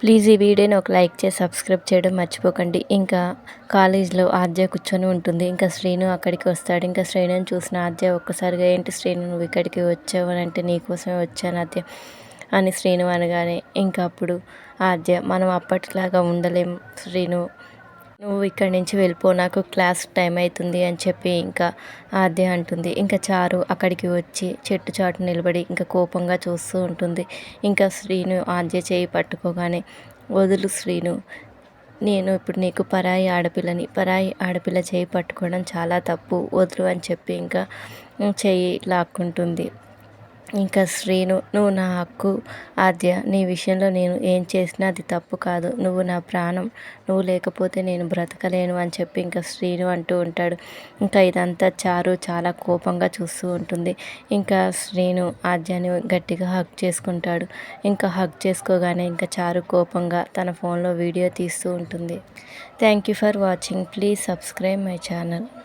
Please ఈ వీడియోని ఒక లైక్ చేసి సబ్స్క్రైబ్ చేయడం మర్చిపోకండి. ఇంకా కాలేజ్లో ఆర్జే కూర్చొని ఉంటుంది. ఇంకా శ్రీను అక్కడికి వస్తాడు. ఇంకా శ్రీనుని చూసిన ఆర్జే ఒక్కసారిగా ఏంటి శ్రీను నువ్వు ఇక్కడికి వచ్చావు? అని అంటే నీకోసమే వచ్చాను అదే అని శ్రీను అనగానే ఇంకా అప్పుడు ఆర్జే మనం అప్పటిలాగా ఉండలేం శ్రీను. నువ్వు ఇక్కడి నుంచి వెళ్ళిపో నాకు క్లాస్ టైం అవుతుంది అని చెప్పి ఇంకా ఆద్య అంటుంది. ఇంకా చారు అక్కడికి వచ్చి చెట్టు చాటు నిలబడి ఇంకా కోపంగా చూస్తూ ఉంటుంది. ఇంకా శ్రీను ఆద్య చేయి పట్టుకోగానే వదులు శ్రీను నేను ఇప్పుడు నీకు పరాయి ఆడపిల్లని పరాయి ఆడపిల్ల చేయి పట్టుకోవడం చాలా తప్పు వదులు అని చెప్పి ఇంకా చెయ్యి లాక్కుంటుంది. ఇంకా శ్రీను నువ్వు నా హక్కు. ఆద్య నీ విషయంలో నేను ఏం చేసినా అది తప్పు కాదు. నువ్వు నా ప్రాణం. నువ్వు లేకపోతే నేను బ్రతకలేను అని చెప్పి ఇంకా శ్రీను అంటూ ఉంటాడు. ఇంకా ఇదంతా చారు చాలా కోపంగా చూస్తూ ఉంటుంది. ఇంకా శ్రీను ఆద్యాని గట్టిగా హక్ చేసుకుంటాడు. ఇంకా హక్ చేసుకోగానే ఇంకా చారు కోపంగా తన ఫోన్లో వీడియో తీస్తూ ఉంటుంది. Thank you for watching. Please subscribe my channel.